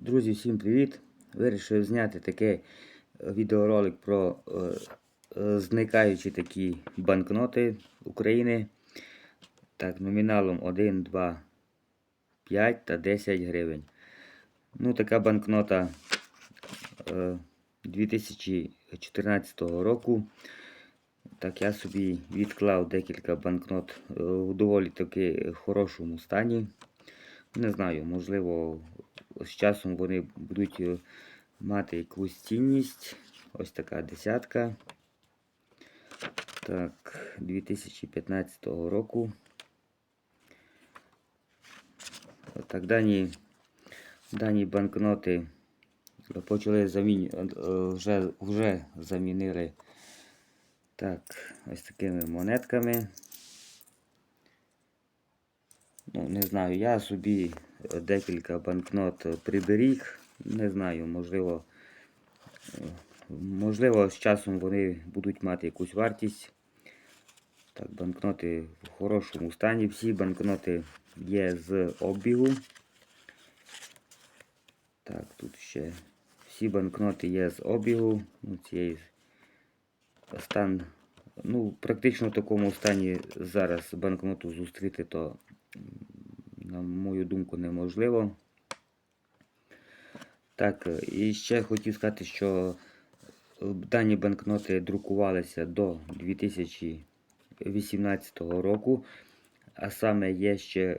Друзі, всім привіт! Вирішив зняти такий відеоролик про е, е, зникаючі такі банкноти України. Так, номіналом 1, 2, 5 та 10 гривень. Ну, така банкнота е, 2014 року. Так, я собі відклав декілька банкнот е, у доволі таки хорошому стані. Не знаю, можливо, з часом вони будуть е, мати якусь цінність. Ось така десятка. Так, 2015 року. Так, дані, дані банкноти почали заміню... е, вже, вже замінили так, ось такими монетками. Ну, не знаю, я собі декілька банкнот приберіг. Не знаю, можливо, можливо, з часом вони будуть мати якусь вартість. Так, банкноти в хорошому стані. Всі банкноти є з обігу. Так, тут ще всі банкноти є з обігу. Ну, цієї стан, ну, практично в такому стані зараз банкноту зустріти, то на мою думку, неможливо. Так, е, і ще хотів сказати, що е, дані банкноти друкувалися до 2018 року, а саме є ще е,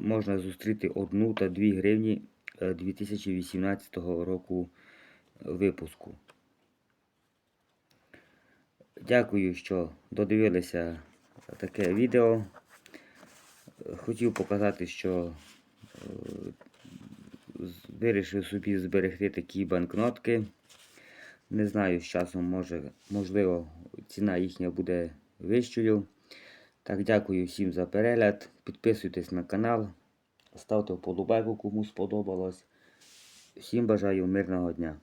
можна зустріти 1 та 2 гривні е, 2018 року випуску. Дякую, що додивилися таке відео. Хотів показати, що е, вирішив собі зберегти такі банкнотки. Не знаю, з часом може, можливо, ціна їхня буде вищою. Так, дякую всім за перегляд. Підписуйтесь на канал, ставте вподобайку, кому сподобалось. Всім бажаю мирного дня.